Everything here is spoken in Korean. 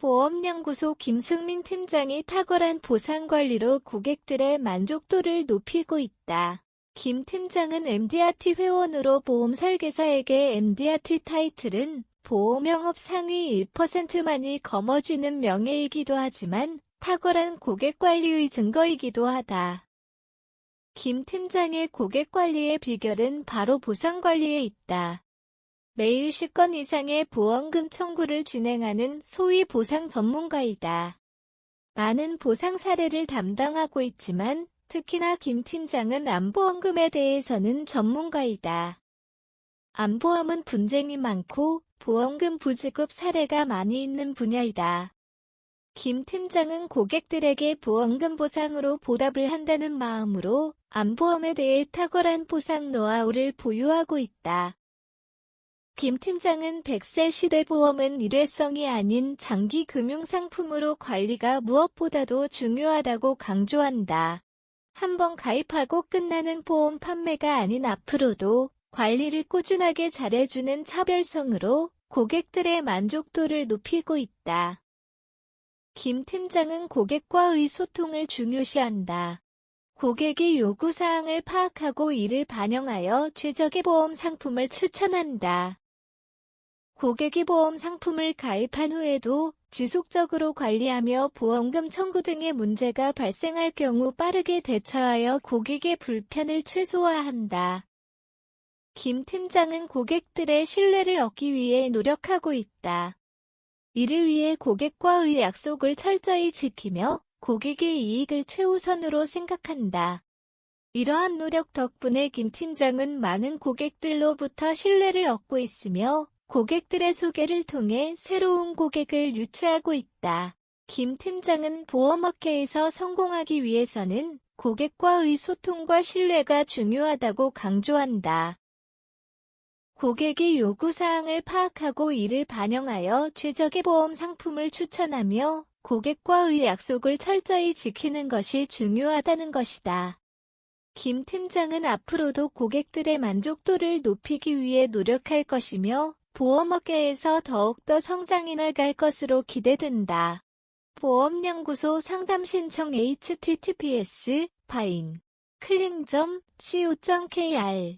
보험연구소 김승민 팀장이 탁월한 보상관리로 고객들의 만족도를 높이고 있다. 김 팀장은 MDRT 회원으로 보험 설계사에게 MDRT 타이틀은 보험 영업 상위 1%만이 거머쥐는 명예이기도 하지만 탁월한 고객 관리의 증거이기도 하다. 김 팀장의 고객 관리의 비결은 바로 보상 관리에 있다. 매일 10건 이상의 보험금 청구를 진행하는 소위 보상 전문가이다. 많은 보상 사례를 담당하고 있지만 특히나 김 팀장은 암보험금에 대해서는 전문가이다. 암보험은 분쟁이 많고 보험금 부지급 사례가 많이 있는 분야이다. 김 팀장은 고객들에게 보험금 보상으로 보답을 한다는 마음으로 암보험에 대해 탁월한 보상 노하우를 보유하고 있다. 김 팀장은 100세 시대 보험은 일회성이 아닌 장기 금융 상품으로 관리가 무엇보다도 중요하다고 강조한다. 한번 가입하고 끝나는 보험 판매가 아닌 앞으로도 관리를 꾸준하게 잘해주는 차별성으로 고객들의 만족도를 높이고 있다. 김 팀장은 고객과의 소통을 중요시한다. 고객이 요구사항을 파악하고 이를 반영하여 최적의 보험 상품을 추천한다. 고객이 보험 상품을 가입한 후에도 지속적으로 관리하며 보험금 청구 등의 문제가 발생할 경우 빠르게 대처하여 고객의 불편을 최소화한다. 김 팀장은 고객들의 신뢰를 얻기 위해 노력하고 있다. 이를 위해 고객과의 약속을 철저히 지키며 고객의 이익을 최우선으로 생각한다. 이러한 노력 덕분에 김 팀장은 많은 고객들로부터 신뢰를 얻고 있으며 고객들의 소개를 통해 새로운 고객을 유치하고 있다. 김 팀장은 보험업계에서 성공하기 위해서는 고객과의 소통과 신뢰가 중요하다고 강조한다. 고객이 요구사항을 파악하고 이를 반영하여 최적의 보험 상품을 추천하며 고객과의 약속을 철저히 지키는 것이 중요하다는 것이다. 김 팀장은 앞으로도 고객들의 만족도를 높이기 위해 노력할 것이며 보험업계에서 더욱더 성장해 나갈 것으로 기대된다. 보험연구소 상담 신청 https 파인 클링점 co.kr